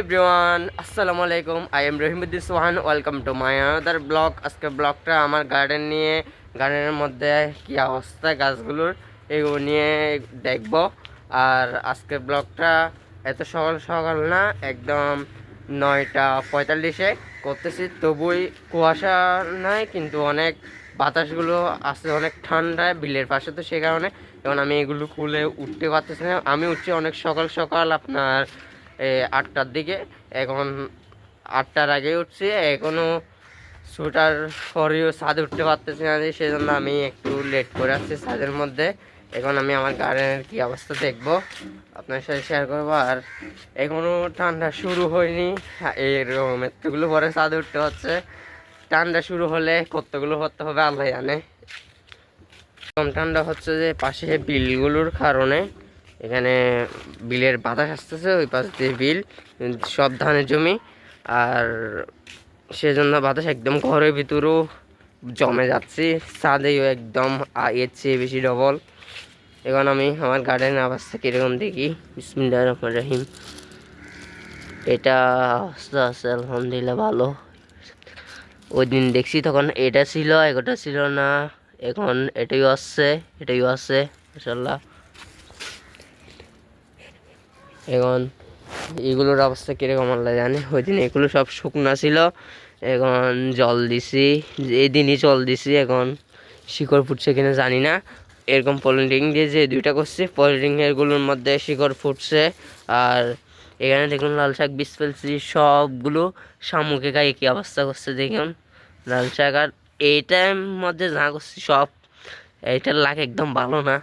Everyone, আসসালামু আলাইকুম। I am Rahimuddin Sohan welcome to my another blog আজকে ব্লগটা আমার গার্ডেন নিয়ে গার্ডেনের মধ্যে কি অবস্থা, গাছগুলোর, এগুলো নিয়ে দেখব। আর আজকে ব্লগটা এত সকাল সকাল না, একদম নয়টা পঁয়তাল্লিশে করতেছি। তবুই কুয়াশা নাই, কিন্তু অনেক বাতাসগুলো আসছে অনেক ঠান্ডায় বিলের পাশে তো সে কারণে। এখন আমি এগুলো খুলে উঠতে পারতেছি না। আমি উঠছি অনেক সকাল সকাল আপনার আটটার দিকে। এখন আটটার আগে উঠছি। এখনও শুটার পরেও ছাদ উঠতে পারতেছি না যে সেজন্য আমি একটু লেট করে আসছি ছাদের মধ্যে। এখন আমি আমার গার্ডেনের কী অবস্থা দেখব আপনার সাথে শেয়ার করব। আর এখনও ঠান্ডা শুরু হয়নি। হ্যাঁ, এরকম এতগুলো পরে ছাদ উঠতে হচ্ছে। ঠান্ডা শুরু হলে কতগুলো করতে হবে আল্লাহ জানে। কম ঠান্ডা হচ্ছে যে পাশে বিলগুলোর কারণে এখানে বিলের বাতাস আসতেছে, ওই পাশ দিয়ে বিল, সব ধানের জমি। আর সেজন্য বাতাস একদম ঘরের ভিতরেও জমে যাচ্ছে। ছাদেও একদম এর চেয়ে বেশি ডবল। এখন আমি আমার গার্ডেনের অবস্থা কীরকম দেখি। বিসমিল্লাহ রহমান রহিম। এটা আস্তে আস্তে আলহামদুলিল্লাহ ভালো। ওই দিন দেখছি তখন এটা ছিল এগোটা ছিল না। এখন এটাই আসছে এটাইও আসছে মাসাল্লাহ এখন এগুলোর অবস্থা কীরকম আল্লাহ জানে? ওই দিন এগুলো সব শুকনা ছিল। এখন জল দিছি, এই দিনই জল দিছি, এখন শিকড় ফুটছে কিনা জানি না। এরকম পলিটিং দিয়ে যে দুইটা করছি পলিটিং এরগুলোর মধ্যে শিকড় ফুটছে। আর এখানে দেখুন লাল শাক, বীজ ফেলছি, সবগুলো শামুকে গায়ে কী অবস্থা করছে দেখুন। লাল শাক আর এইটার মধ্যে যা করছি সব এইটার লাগ একদম ভালো না।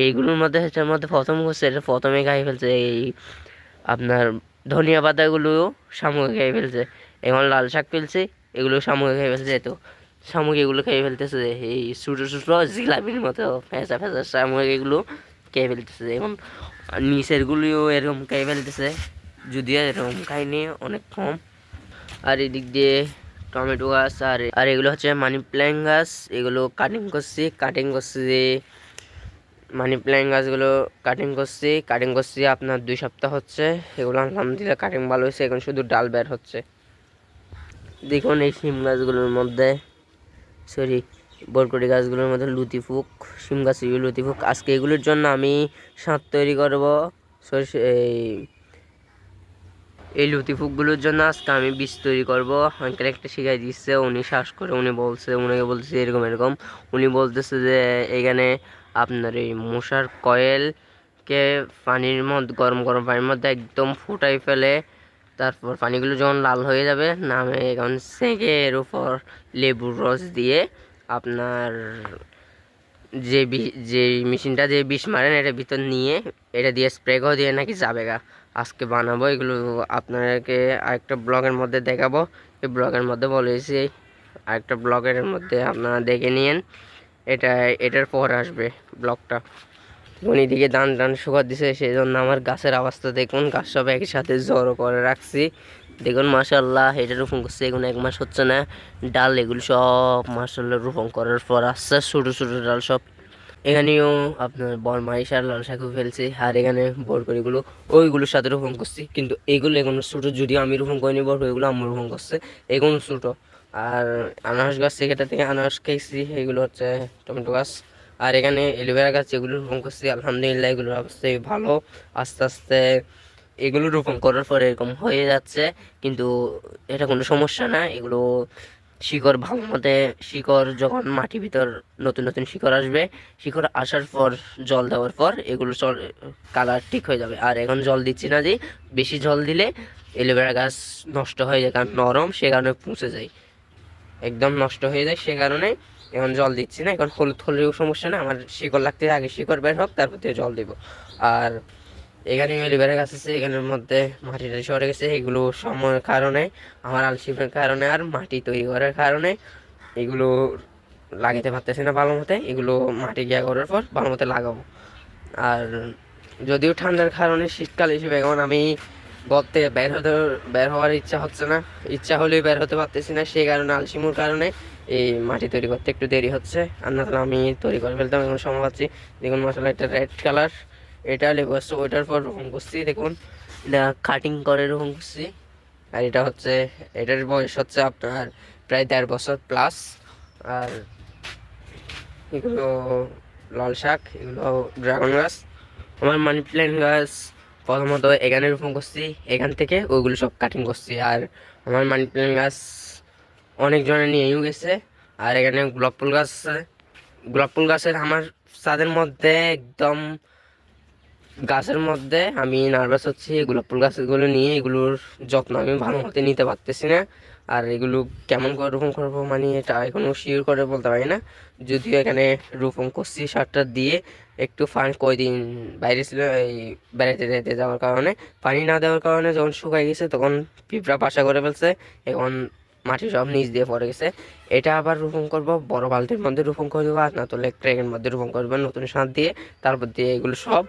এইগুলোর মধ্যে এটার মধ্যে প্রথম করছে এটা প্রথমে গায়ে ফেলছে এই আপনার ধনিয়া পাতাগুলো শামুকে খেয়ে ফেলছে। এখন লাল শাক ফেলছে এগুলো শামুকে খেয়ে ফেলছে তো শামুক এগুলো খেয়ে ফেলতেছে, এই ছোটো ছোটো জিলাপির মতো ফেঁচা ফেঁচা শামুক এগুলো খেয়ে ফেলতেছে। এখন নিচেরগুলিও এরকম খেয়ে ফেলতেছে, যদিও এরকম খাইনি অনেক কম। আর এদিক দিয়ে টমেটো গাছ, আর আর এগুলো হচ্ছে মানি প্ল্যান্ট গাছ, এগুলো কাটিং করছি কাটিং করছি মানি প্ল্যান্ট গাছগুলো কাটিং করছি। কাটিং করছি আপনার দুই সপ্তাহ হচ্ছে। এগুলো আলহামদুলিল্লাহ কাটিং ভালো হয়েছে। এখন শুধু ডাল বের হচ্ছে। দেখুন এই শিম গাছগুলোর মধ্যে সরি বরকটি গাছগুলোর মধ্যে লুতি ফুক, শিম গাছ লুতি ফুক। আজকে এগুলোর জন্য আমি সাঁত তৈরি করব। সরষে এই এই লুতি ফুকগুলোর জন্য আজকে আমি বীজ তৈরি করব। আঙ্কেল একটা শিখাই দিচ্ছে, উনি শ্বাস করে, উনি বলছে, উনাকে বলছে এরকম এরকম। উনি বলতেছে যে, এখানে আপনার এই মশার কয়েলকে পানির মধ্যে, গরম গরম পানির মধ্যে একদম ফুটাই ফেলে, তারপর পানিগুলো যখন লাল হয়ে যাবে, নামে এখন সেঁকে এর উপর লেবুর রস দিয়ে আপনার যে যে মেশিনটা যে বিষ মারেন এটা ভিতর নিয়ে এটা দিয়ে স্প্রে করে দিয়ে নাকি যাবে গা। আজকে বানাবো এগুলো আপনাদেরকে আরেকটা ব্লগের মধ্যে দেখাবো। এই ব্লগের মধ্যে বলেছি, আরেকটা ব্লগের মধ্যে আপনারা দেখে নিন এটা, এটার পর আসবে ব্লকটা। উনি দিকে দান টান শুকার দিছে সেই জন্য আমার গাছের অবস্থা দেখুন, গাছ সব একই সাথে জড়ো করে রাখছি। দেখুন মাসাল্লাহ এটা রোপণ করছে এখন এক মাস হচ্ছে না। ডাল এগুলো সব মাসাল্লাহ রোপণ করার পর আস্তে ছোটো ছোটো ডাল সব। এখানেও আপনার বরমাইশ আর লাল শাকও ফেলছি, আর এখানে বরকরিগুলো ওইগুলোর সাথে রোপণ করছি। কিন্তু এগুলো এখন ছোটো যদি আমি রোপণ করিনি বড় এগুলো আমি রোপণ করছে। এগুলো ছোটো। আর আনারস গাছ এটা থেকে আনারস খেয়েছি, এগুলো হচ্ছে টমেটো গাছ। আর এখানে এলোভেরা গাছ, এগুলো রোপণ করছি, আলহামদুলিল্লাহ এগুলোর অবস্থা ভালো। আস্তে আস্তে এগুলো রোপণ করার পরে এরকম হয়ে যাচ্ছে, কিন্তু এটা কোনো সমস্যা না। এগুলো শিকড় ভালো মতে, শিকড় যখন মাটি ভিতর নতুন নতুন শিকড় আসবে, শিকড় আসার পর, জল দেওয়ার পর এগুলো চল কালার ঠিক হয়ে যাবে। আর এখন জল দিচ্ছি না যে, বেশি জল দিলে এলোভেরা গাছ নষ্ট হয়ে যায়, কারণ নরম, সে কারণে পচে যায়। একদম নষ্ট হয়ে যায়, সে কারণে এখন জল দিচ্ছি না। এখন হলুদ, হলেও সমস্যা না, আমার শিকড় লাগতে আগে শিকড় বের হোক, তারপর দিয়ে জল দিব। আর এখানে এলিভেরা গাছ আছে এখানের মধ্যে মাটিটা সরে গেছে, এগুলো সময়ের কারণে, আমার আলসিমের কারণে আর মাটি তৈরি করার কারণে এগুলো লাগাতে পারতেছি না ভালো মতে, এগুলো মাটি গিয়া করার পর ভালো মতে লাগাবো। আর যদিও ঠান্ডার কারণে শীতকাল হিসেবে এখন আমি গর্তে বের হতে বের হওয়ার ইচ্ছা হচ্ছে না। ইচ্ছা হলেই বের হতে পারতেছি না, সেই কারণে, আলসিমুর কারণে এই মাটি তৈরি করতে একটু দেরি হচ্ছে। আর না আমি তৈরি করে ফেলতাম, এখন সময় পাচ্ছি। দেখুন মশলা এটা রেড কালার এটা লেবু আসছে ওইটার পর রকম করছি, দেখুন। এটা কাটিং করে রকম করছি। আর এটা হচ্ছে, এটার বয়স হচ্ছে আপনার প্রায় দেড় বছর প্লাস আর এগুলো লাল শাক, এগুলো ড্রাগন গাছ। আমার মানি প্ল্যান্ট গাছ প্রথমত এখানে রোপণ করছি, এখান থেকে ওইগুলো সব কাটিং করছি। আর আমার মানি প্ল্যান্ট গাছ অনেকজনে নিয়েও গেছে, আর এখানে গোলাপ ফুল গাছ আছে। গোলাপ ফুল গাছের আমার ছাদের মধ্যে একদম গাছের মধ্যে আমি নার্ভাস হচ্ছি গোলাপ ফুল গাছগুলো নিয়ে এগুলোর যত্ন আমি ভালো মতে নিতে পারতেছি না। আর এগুলো কেমন করে রোপণ করব মানে এটা এখনও শিওর করে বলতে পারি না। যদিও এখানে রোপণ করছি সারটা দিয়ে, একটু পানি কয়দিন বাইরে ছিল, এই বেড়াতে যেতে যাওয়ার কারণে। পানি না দেওয়ার কারণে যখন শুকাই গেছে, তখন পিঁপড়া পাশা করে ফেলছে, এখন মাটি সব নিচ দিয়ে পড়ে গেছে। এটা আবার রোপণ করব, বড় বালতির মধ্যে রোপণ করব আর না তোলে ট্রেকের মধ্যে রোপণ করবেন নতুন সার দিয়ে, তারপর দিয়ে এগুলো সব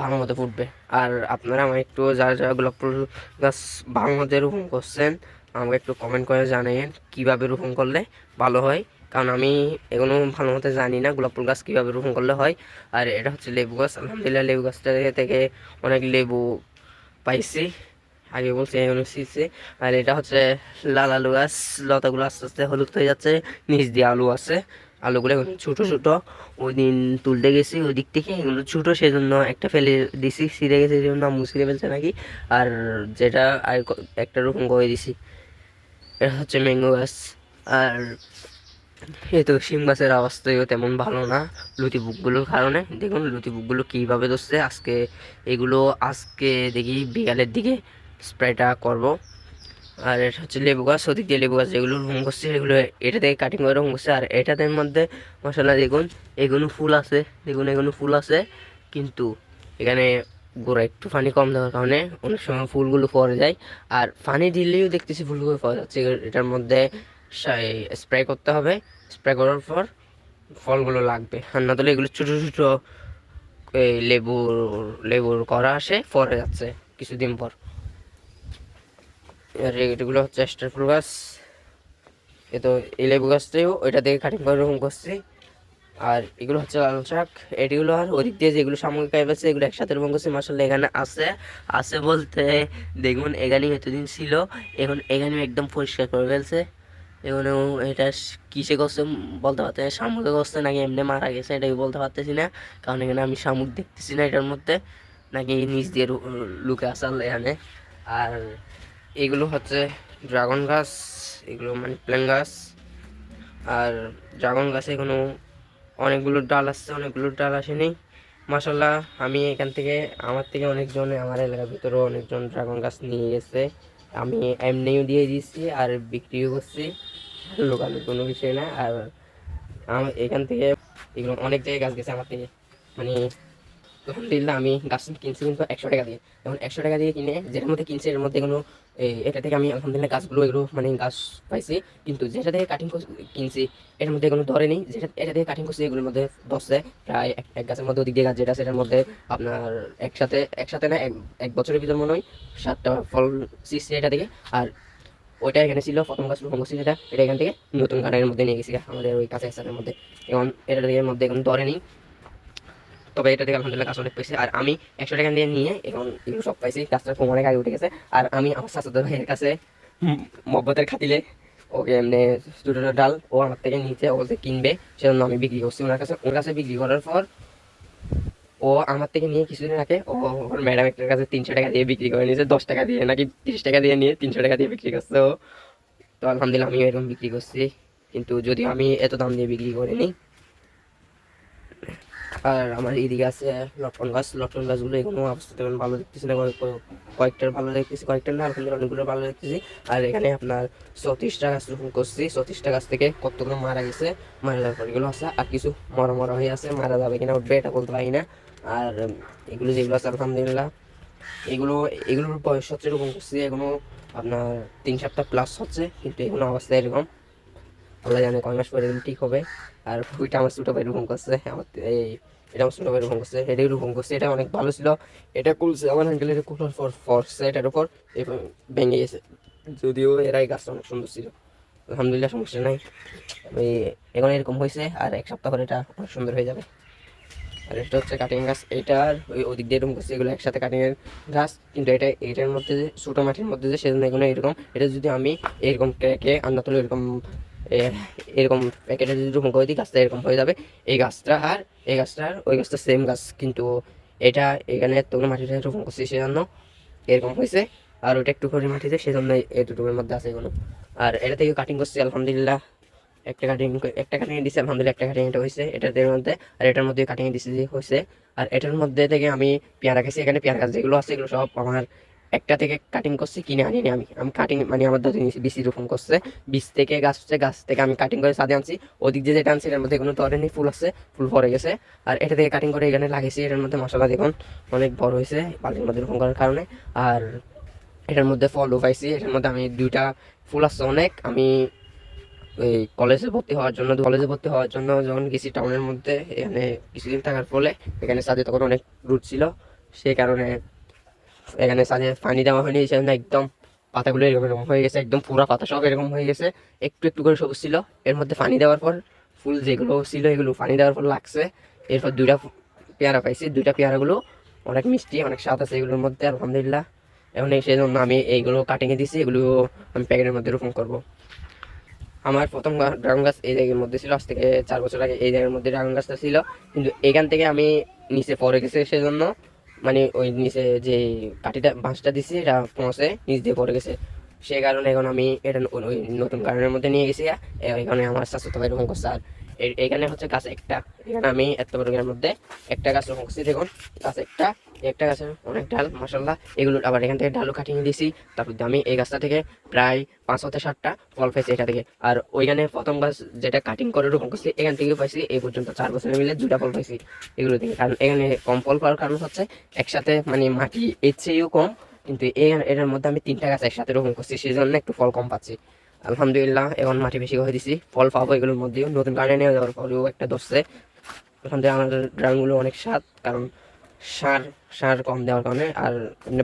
ভালো মতো ফুটবে। আর আপনারা আমার একটু যারা যারা গোলাপ ফুল গাছ ভালো মতো রোপণ করছেন, আমাকে একটু কমেন্ট করে জানাইন কীভাবে রোপণ করলে ভালো হয়। কারণ আমি এগুলো ভালো মতো জানি না গোলাপ ফুল গাছ কীভাবে রোপণ করলে হয়। আর এটা হচ্ছে লেবু গাছ। আলহামদুলিল্লাহ লেবু গাছটা থেকে অনেক লেবু পাইছি। আগে বলছি এগুলো শিখছি। আর এটা হচ্ছে লাল আলু গাছ, লতাগুলো আস্তে আস্তে হলুদ হয়ে যাচ্ছে, নিচ দিয়ে আলু আছে। আলুগুলো এখন ছোটো ছোটো ওই দিন তুলতে গেছি ওই দিক থেকে, এগুলো ছোটো সেজন্য একটা ফেলে দিছি, ছিঁড়ে গেছে সেই জন্য ছিঁড়ে ফেলছে নাকি। আর যেটা আর একটা রকম করে দিছি, এটা হচ্ছে ম্যাঙ্গো গাছ। আর এই তো শিম গাছের অবস্থাও তেমন ভালো না, লুতি বুকগুলোর কারণে। দেখুন লুতি বুকগুলো কীভাবে ধরছে, আজকে এগুলো, আজকে দেখি বিকালের দিকে স্প্রেটা করব। আর এটা হচ্ছে লেবু গাছ, ওদিক দিয়ে লেবু গাছ যেগুলো, রুম করছে, এগুলো এটা থেকে কাটিং করে রুম করছে। আর এটাদের মধ্যে, মশলা দেখুন, এগুলো ফুল আছে, দেখুন, এগুলো ফুল আছে। কিন্তু এখানে গোড়া একটু পানি কম দেওয়ার কারণে অনেক সময় ফুলগুলো পড়ে যায়। আর পানি দিলেও দেখতেছি ফুলগুলো পাওয়া যাচ্ছে। এটার মধ্যে স্প্রে করতে হবে। স্প্রে করার পর ফলগুলো লাগবে। আর না তাহলে এগুলো ছোটো ছোটো, এই লেবুর লেবুর করা আসে পরে যাচ্ছে কিছুদিন পর। আর এগুলো হচ্ছে স্টার ফুল গাছ। এ তো এই লেবু গাছটাও ওইটা থেকে কাটিং করে রকম করছি। আর এগুলো হচ্ছে লাল শাক। এটিগুলো আর ওদিক দিয়ে যেগুলো সামগ্রিক কাজ আছে, এগুলো একসাথে রকম করছি। মাসাল্লাহ এখানে আছে। আছে বলতে দেখুন এখানে এতদিন ছিল। এখন এখানে একদম পরিষ্কার করে ফেলছে। এখানেও এটা কিসে করছে বলতে পারতে শামুকে করছে নাকি এমনি মারা গেছে, এটাই বলতে পারতেছি না। কারণ এখানে আমি শামুক দেখতেছি না এটার মধ্যে। নাকি নিচ দিয়ে লুকে আসাল এখানে আর এগুলো হচ্ছে ড্রাগন গাছ এগুলো মানে প্লেন গাছ আর ড্রাগন গাছে এখনও অনেকগুলো ডাল আসছে অনেকগুলো ডাল আসেনি। মাসাল্লাহ আমি এখান থেকে, আমার থেকে অনেকজন, আমার এলাকার ভিতরেও অনেকজন ড্রাগন গাছ নিয়ে গেছে। আমি এমনিও দিয়ে দিচ্ছি আর বিক্রিও করছি। লোকালের কোনো বিষয় না। আর আমার এখান থেকে এগুলো অনেক জায়গায় গাছ গেছে আমার থেকে। মানে আলহামদুলিল্লাহ আমি গাছ কিনছি কিন্তু একশো টাকা দিয়ে। এখন একশো টাকা দিয়ে কিনে যেটার মধ্যে কিনছি, এর মধ্যে কোনো এটা থেকে আমি আলহামদুলিল্লাহ গাছগুলো, এগুলো মানে গাছ পাইছি। কিন্তু যেটা থেকে কাটিং কিনছি, এর মধ্যে কোনো ধরে নেই। যেটা, এটা থেকে কাটিং করছি, এগুলোর মধ্যে ধরছে প্রায় এক গাছের মধ্যে, ওদিক দিয়ে গাছ যেটা এটার মধ্যে আপনার একসাথে একসাথে না, এক বছরের ভিতর মনে হয়, সাতটা ফল সিসছে এটা থেকে। আর ওইটা এখানে ছিল, প্রথম গাছ রোপণ করছি যেটা এটা এখান থেকে নতুন গার্ডেনের মধ্যে নিয়ে গেছি আমাদের ওই কাছে স্থানের মধ্যে। এখন এটা থেকে মধ্যে এখন ধরে নেই। তবে এটা থেকে আলহামদুলিল্লাহ গাছ অনেক পাইছি। আর আমি একশো টাকা দিয়ে নিয়ে এখন এগুলো সব পাইছি। গাছটা কম অনেক আগে উঠে গেছে। আর আমি আমার শাশুদ ভাইয়ের কাছে হুম, মহব্বতের খাতিলে ওকে এমনি ছোটো ডাল ও আমার থেকে নিচে ও যে কিনবে সেজন্য আমি বিক্রি করছি ওনার কাছে। ওর কাছে বিক্রি করার পর ও আমার থেকে নিয়ে কিছুদিন আগে ও ওর ম্যাডাম একটার কাছে তিনশো টাকা দিয়ে বিক্রি করে নিয়েছে। দশ টাকা দিয়ে নাকি তিরিশ টাকা দিয়ে নিয়ে তিনশো টাকা দিয়ে বিক্রি করছে ও। তো আলহামদুলিল্লাহ আমি এরকম বিক্রি করছি। কিন্তু যদিও আমি এত দাম দিয়ে বিক্রি করিনি আর আমার এদিকে আছে লটকন গাছ লটকন গাছগুলো এখনও অবস্থা তেমন ভালো দেখতেছি না, কয়েক- কয়েক- কয়েকটার ভালো দেখতেছি, কয়েকটার না, আলহামদুলিল্লাহ অনেকগুলো ভালো দেখতেছি। আর এখানে আপনার চৌত্রিশটা গাছ রোপণ করছি, চৌত্রিশটা গাছ থেকে কতগুলো মারা গেছে, মারা যাওয়ার পর এগুলো আছে, আর কিছু মরা মরা হয়ে আছে, মারা যাবে কিনা উঠবে, এটা বলতে পারি না। আর এগুলো যেগুলো আছে, আলহামদুলিল্লাহ, এগুলো এগুলোর বয়স হচ্ছে রোপণ করছি, এগুলো আপনার তিন সপ্তাহ প্লাস হচ্ছে, কিন্তু এগুলো অবস্থা এরকম। আল্লাহ জানে কয় মাস পরে ঠিক হবে। আর ওইটা আমার ছোটো ভাই রোপণ করছে। আমার এই এটা আমার ছোটো ভাই রোপণ করছে। এটাই রোপণ করছে। এটা অনেক ভালো ছিল। এটা কুলছে আমার আঙ্কেলের কুলার ফর ফরছে এটার উপর ভেঙে গেছে। যদিও এরাই গাছটা অনেক সুন্দর ছিল। আলহামদুলিল্লাহ, সমস্যা নাই। এই এখন এরকম হয়েছে আর এক সপ্তাহ পরে এটা অনেক সুন্দর হয়ে যাবে। আর এটা হচ্ছে কাটিং গাছ এটার ওই ওদিক দিয়ে এরকম করছে। এগুলো একসাথে কাটিং এর গাছ কিন্তু এটা এটার মধ্যে যে ছোটো মাটির মধ্যে যে সেজন্য এগুলো এরকম। এটা যদি আমি এরকম ক্র্যাকে আন্না তুলে এরকম এরকম প্যাকেটে যদি রোপণ করে দিই, গাছটা এরকম হয়ে যাবে। এই গাছটা আর, এই গাছটা আর, ওই গাছটা সেম গাছ, কিন্তু এটা এখানে এতগুলো মাটিতে রোপণ করছি সেজন্য এরকম হয়েছে। আর ওটা একটু করে মাটিতে সেজন্য এতটুকুর মধ্যে আছে এগুলো। আর এটা থেকে কাটিং করছি, আলহামদুলিল্লাহ। একটা কাটিং একটা কাটিং দিছে, আলহামদুলিল্লাহ, একটা কাটিং এটা হয়েছে এটার মধ্যে। আর এটার মধ্যে কাটিং দিছে যে হয়েছে। আর এটার মধ্যে থেকে আমি পেয়ারা গেছি এখানে পেয়ারা গাছ যেগুলো আছে, এগুলো সব আমার একটা থেকে কাটিং করছি, কিনে আনিনি আমি। আমি কাটিং মানে আমার দাদু বিসি রোপণ করছে। বীজ থেকে গাছ হচ্ছে, গাছ থেকে আমি কাটিং করে সাদে আনছি। ওদিক দিয়ে যেটা আনছি, এটার মধ্যে কোনো তরেনি ফুল আছে, ফুল পরে গেছে। আর এটা থেকে কাটিং করে এখানে লাগিয়েছি, এটার মধ্যে মশলা দেখুন, অনেক বড় হয়েছে, বালতির মধ্যে রোপণ করার কারণে। আর এটার মধ্যে ফলও পাইছি এটার মধ্যে আমি দুইটা ফুল আসছে অনেক। আমি এই কলেজে ভর্তি হওয়ার জন্য কলেজে ভর্তি হওয়ার জন্য যখন গেছি টাউনের মধ্যে, এখানে কিছুদিন থাকার ফলে এখানে সাজে তখন অনেক রুট ছিল। সেই কারণে এখানে সাজে পানি দেওয়া হয়নি সেজন্য একদম পাতাগুলো এরকম এরকম হয়ে গেছে, একদম পুরা পাতা সব এরকম হয়ে গেছে। একটু একটু করে সবুজ ছিল, এর মধ্যে পানি দেওয়ার পর ফুল যেগুলো ছিল এগুলো পানি দেওয়ার পর লাগছে। এরপর দুইটা পেয়ারা পাইছি, দুইটা পেয়ারাগুলো অনেক মিষ্টি, অনেক স্বাদ আছে এগুলোর মধ্যে, আলহামদুলিল্লাহ। এখন এই সেজন্য আমি এইগুলো কাটিংয়ে দিছি, এগুলো আমি প্যাকেটের মধ্যে রোপণ করব। আমার প্রথম ড্রাগন গাছ এই জায়গার মধ্যে ছিল, আজ থেকে চার বছর আগে এই জায়গার মধ্যে ড্রাগন গাছটা ছিল। কিন্তু এখান থেকে আমি নিচে পড়ে গেছে সেজন্য মানে ওই নিচে যে কাঠিটা বাঁশটা দিছি এটা পৌঁছে নিচ দিয়ে পড়ে গেছে। সেই কারণে এখন আমি এটা নতুন কারণের মধ্যে নিয়ে গেছি এ- এখানে আমার স্বাস্থ্য ভাই রোপণ করছে, আর এখানে হচ্ছে গাছ একটা। এখানে আমি এত বড় গাছের মধ্যে একটা গাছ রোপণ করছি, দেখুন, গাছ একটা একটা গাছের অনেক ডাল মাসাল্লাহ এগুলো আবার এখান থেকে ডালও কাটিয়ে দিয়েছি, তারপর আমি এই গাছটা থেকে প্রায় পাঁচ হতে ষাটটা ফল পাইছি এটা থেকে। আর ওইখানে প্রথম গাছ যেটা কাটিং করে রোপণ করছি, এখান থেকেও পাইছি, এই পর্যন্ত চার বছরে মিলে দুটা ফল পাইছি এগুলো থেকে। কারণ এখানে কম ফল পাওয়ার কারণ হচ্ছে, একসাথে মানে মাটি এর চেয়েও কম কিন্তু এখানে এটার মধ্যে আমি তিনটা গাছ একসাথে রোপণ করছি সেই জন্য একটু ফল কম পাচ্ছি। আলহামদুলিল্লাহ, এখন মাটি বেশি করে দিছি, ফল পাবো এগুলোর মধ্যেও। নতুন গাড়ি নিয়ে যাওয়ার পরেও একটা ধরছে। আলহামদুলিল্লাহ আমাদের ড্রামগুলো অনেক স্বাদ কারণ সার সার কম দেওয়ার কারণে আর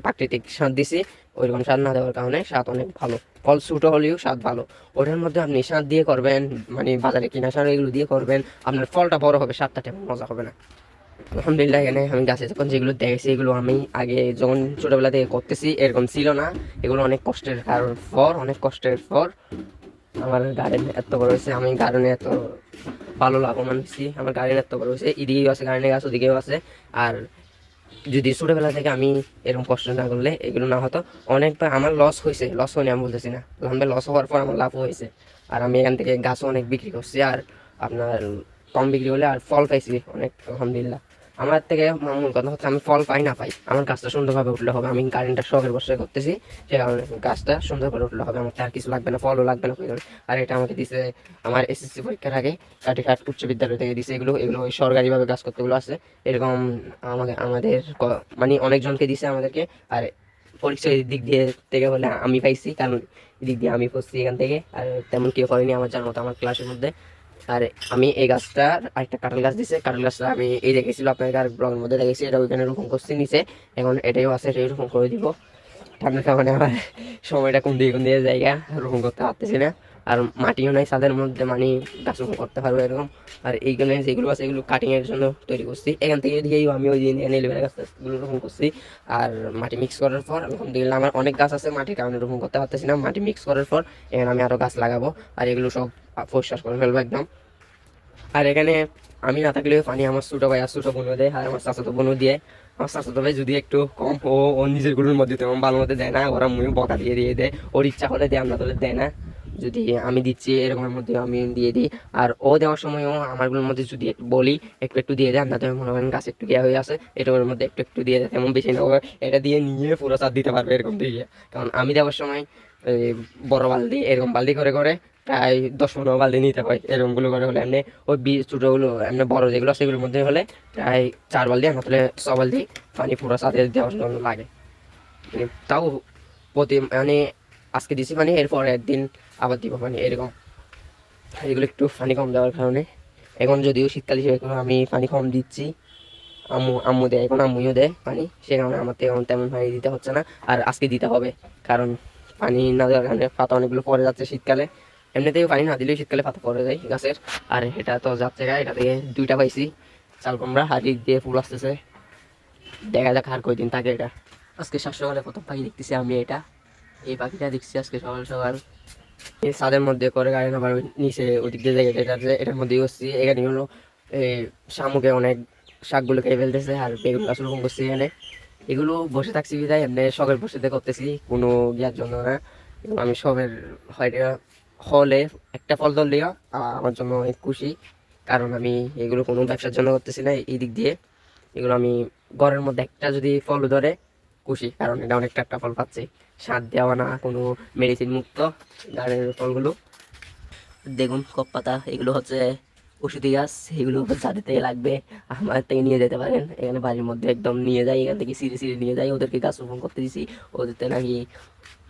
প্রাকৃতিক সার দিছি, ওইরকম সার না দেওয়ার কারণে স্বাদ অনেক ভালো। ফল ছোটো হলেও স্বাদ ভালো। ওটার মধ্যে আপনি সার দিয়ে করবেন মানে বাজারে কিনা সার এগুলো দিয়ে করবেন, আপনার ফলটা বড় হবে স্বাদটা তেমন মজা হবে না। আলহামদুলিল্লাহ, এখানে আমি গাছে যখন যেগুলো দেখেছি, এগুলো আমি আগে যখন ছোটোবেলা থেকে করতেছি, এরকম ছিল না। এগুলো অনেক কষ্টের কারণ ফর অনেক কষ্টের ফর আমার গার্ডেন এত বড় হয়েছে, আমি গার্ডেনে এত ভালো লাভবান হয়েছি, আমার গার্ডেন এত বড় হয়েছে। এদিকেও আছে গার্ডেনের গাছ, ওদিকেও আছে। আর যদি ছোটোবেলা থেকে আমি এরকম কষ্ট না করলে এগুলো না হতো অনেকবার আমার লস হয়েছে লস হয়নি, আমি বলতেছি না। লম্বা লস হওয়ার পর আমার লাভ হয়েছে। আর আমি এখান থেকে গাছও অনেক বিক্রি করছি, আর আপনার কম বিক্রি হলে আর ফল পাইছি অনেক, আলহামদুলিল্লাহ। আমার থেকে মূল কথা হচ্ছে আমি ফল পাই না পাই। আমার গাছটা সুন্দরভাবে উঠলে হবে। আমি কারেন্টটা শখের বসে করতেছি সে কারণে গাছটা সুন্দর করে উঠলে হবে। আমার আর কিছু লাগবে না, ফলও লাগবে না প্রয়োজন। আর এটা আমাকে দিছে আমার এসএসসি পরীক্ষার আগে কাটিঘাট উচ্চ বিদ্যালয় থেকে দিছে। এগুলো এগুলো ওই সরকারিভাবে কাজ করতেগুলো আছে। এরকম আমাকে, আমাদের মানে অনেকজনকে দিছে আমাদেরকে। আর পরিচয় দিক দিয়ে থেকে হলে আমি পাইছি, কারণ দিক দিয়ে আমি পড়ছি এখান থেকে। আর তেমন কেউ করেনি আমার জানার মতো আমার ক্লাসের মধ্যে। আর আমি এই গাছটার আরেকটা কাঁঠাল গাছ দিছে। কাঁঠাল গাছটা আমি এই দেখেছিল, আপনাকে আর ব্লগের মধ্যে দেখেছি। এটা ওইখানে রোপণ করছি নিচে। এখন এটাইও আছে এটাই রোপণ করে দিব। ঠান্ডার কারণে আমার সময়টা কোন দিয়ে কোন দিয়ে জায়গা রোপণ করতে পারতেছি না। আর মাটিও নাই ছাদের মধ্যে মানে গাছ করতে পারব এরকম। আর এইখানে যেগুলো আছে এগুলো কাটিং এর জন্য তৈরি করছি। এখান থেকে দিয়েই আমি ওই দিন এনে এলিভেরা গাছগুলো রোপণ করছি। আর মাটি মিক্স করার পর আলহামদুলিল্লাহ আমার অনেক গাছ আছে মাটির কারণে রোপণ করতে পারতেছি না। মাটি মিক্স করার পর, এখানে আমি আরও গাছ লাগাবো। আর এগুলো সব পরিষ্কার করে ফেলব একদম। আর এখানে আমি না থাকলেও পানি আমার ছোটো ভাই আর ছোটো বোনও দেয়, আর আমার চাচাতো বোনও দিয়ে। আমার চাচাতো ভাই যদি একটু কম ও নিজেরগুলোর মধ্যে তেমন ভালো মতো দেয় না, ওরা মুই বকা দিয়ে দিয়ে দেয়। ওর ইচ্ছা হলে দেয়, আমরা তাহলে দেয় না। যদি আমি দিচ্ছি, এরকমের মধ্যে আমি দিয়ে দিই। আর ও দেওয়ার সময়ও আমারগুলোর মধ্যে যদি একটু বলি, একটু একটু দিয়ে দেয় আপনাদের মনে করেন গাছ একটু গিয়া হয়ে আছে এটার মধ্যে একটু একটু দিয়ে দেয় তেমন বেশি না। এটা দিয়ে নিয়ে পুরো চার দিতে পারবে এরকম দিয়ে। কারণ আমি দেওয়ার সময় বড় বালতি, এরকম বালতি করে করে প্রায় দশ পনেরো বালতি নিতে হয়, এরকমগুলো করে হলে। এমনি ওই বীজ ছোটোগুলো, এমনি বড় যেগুলো, সেগুলোর মধ্যে হলে প্রায় চার বালতি আর নতুন ছ বালতি পানি পুরো সাথে দেওয়ার জন্য লাগে। তাও প্রতি মানে আজকে দিছি মানে এরপর একদিন আবার দিব মানে এরকম। এগুলো একটু পানি কম দেওয়ার কারণে। এখন যদিও শীতকাল হিসেবে আমি পানি কম দিচ্ছি, আম্মু আম্মু দেয়, এখন আম্মুও দেয় পানি। সে কারণে আমার তেমন তেমন পানি দিতে হচ্ছে না, আর আজকে দিতে হবে। কারণ পানি না দেওয়ার কারণে পাতা অনেকগুলো পড়ে যাচ্ছে শীতকালে। এমনিতেও পানি না দিলেও শীতকালে পাতা পড়ে যায় গাছের। আর এটা তো যাচ্ছে গা এটা থেকে দুইটা পাইছি। চাল কুমড়া দিক দিয়ে ফুল আসতেছে। দেখা যাক আর কয়দিন থাকে এটা। আজকে সকালে প্রথম পাখি দেখতেছি আমি এটা। এই পাখিটা দেখছি আজকে সকাল সকাল। এই ছাদের মধ্যে করে গাড়ি আবার নিচে, ওদিক দিয়ে জায়গাটা এটা এটার মধ্যে বসছি। এখানে এই শামুকে অনেক শাকগুলো খেয়ে ফেলতেছে আর বেগুন গাছ রকম করছি এখানে। এগুলো বসে থাকছি বিদায়, এমনি শখের বসে করতেছি, কোনো ইয়ার জন্য না। আমি শখের হয় হলে একটা ফল ধরলেও আ- আমার জন্য অনেক খুশি। কারণ আমি এগুলো কোনো ব্যবসার জন্য করতেছি না, এই দিক দিয়ে। এগুলো আমি ঘরের মধ্যে একটা যদি ফল ধরে খুশি, কারণ এটা অনেকটা একটা ফল পাচ্ছি। সার দেওয়া না, কোনো মেডিসিন মুক্ত গাছের ফলগুলো। দেখুন, কপ পাতা, এগুলো হচ্ছে ওষুধি গাছ, এগুলো যাদের থেকে লাগবে, আমার থেকে নিয়ে যেতে পারেন। এখানে বাড়ির মধ্যে একদম নিয়ে যাই, এখান থেকে সিঁড়ি সিঁড়ি নিয়ে যাই, ওদেরকে গাছ রোপণ করতে দিছি। ওদের থেকে নাকি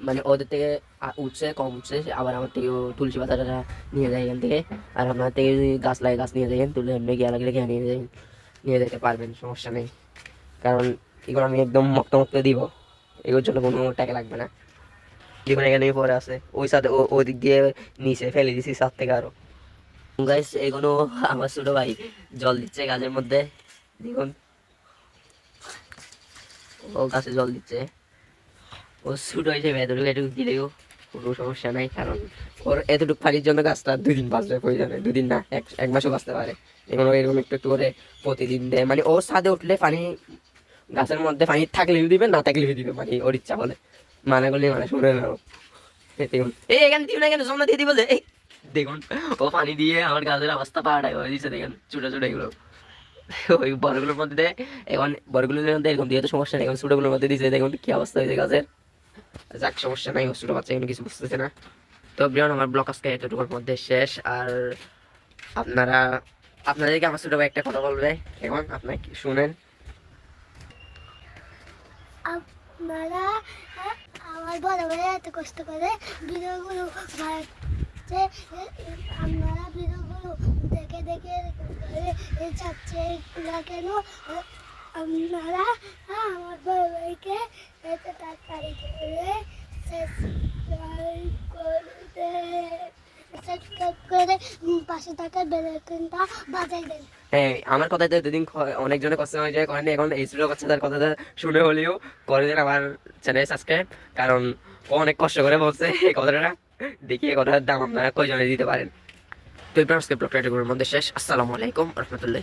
মানে ওদের থেকে উঠছে, কম উঠছে, আবার আমার থেকেও তুলসী পাতাটা নিয়ে যায় এখান থেকে। আর আপনার থেকে যদি গাছ লাগে গাছ নিয়ে যাবেন তুলে এমনি গিয়ে লাগলে গিয়ে নিয়ে যাবেন নিয়ে যেতে পারবেন, সমস্যা নেই। কারণ এগুলো আমি একদম মক্ত মক্ত দিব। এগুলোর জন্য কোনো টাকা লাগবে না। যেখানে এখানে পরে আছে। ওই সাথে ওই দিক দিয়ে নিচে ফেলে দিছি সাত থেকে আরও। গাইস এগুলো আমার ছোট ভাই জল দিচ্ছে গাছের মধ্যে। দেখুন। ও গাছে জল দিচ্ছে। ও ছোট হিসেবে এতটুকু এটুকু দিলেও কোনো সমস্যা নাই, কারণ ওর এতটুকু পানির জন্য গাছটা দুই দিন বাঁচবে, প্রয়োজনে দুদিন না, এক এক মাসও বাঁচতে পারে। এগুলো এরকম একটু একটু করে প্রতিদিন দেয়। মানে ওর ছাদে উঠলে পানি গাছের মধ্যে পানি থাকলেও দিবে না থাকলেও দিবে পানি ওর ইচ্ছা বলে। মানে করলে মানে শুনে না এই, এখানে দিও না এখানে জমা দিয়ে দিব এই, দেখুন, ও পানি দিয়ে আমার গাছের অবস্থা পাহাড়া হয়ে দিচ্ছে দেখেন, ছোটো ছোটো এগুলো। ওই বড়গুলোর মধ্যে এখন বড়গুলোর মধ্যে এরকম দিয়ে তো সমস্যা নেই, এখন ছোটোগুলোর মধ্যে দিচ্ছে দেখুন কি অবস্থা হয়েছে গাছের। যাক, সমস্যা নাই ছোটো বাচ্চা, এগুলো কিছু বুঝতেছে না। তো ব্রিয়ন আমার ব্লগ আজকে এতটুকুর মধ্যে শেষ, আর আপনারা, আপনাদেরকে আমার ছোটো একটা কথা বলবে। এখন আপনার শুনেন? আপনারা আমার বড় ভাই এত কষ্ট করে ভিডিওগুলো বানাচ্ছে আপনারা ভিডিওগুলো দেখে দেখে করে যাচ্ছে না কেন? আপনারা আমার বড় ভাইকে এত তাড়াতাড়ি করে সাবস্ক্রাইব করতে হ্যাঁ আমার অনেকজনের কষ্ট হয়ে যায় এখন এই ছোটো বাচ্চাদের কথাটা শুনে হলেও করে দিন আমার চ্যানেল সাবস্ক্রাইব কারণ ও অনেক কষ্ট করে বলছে এই কথাটা। দেখি এই দাম আপনারা কয়জনে দিতে পারেন। তো মধ্যে শেষ। আসসালামু আলাইকুম, রহমতুল্লাহ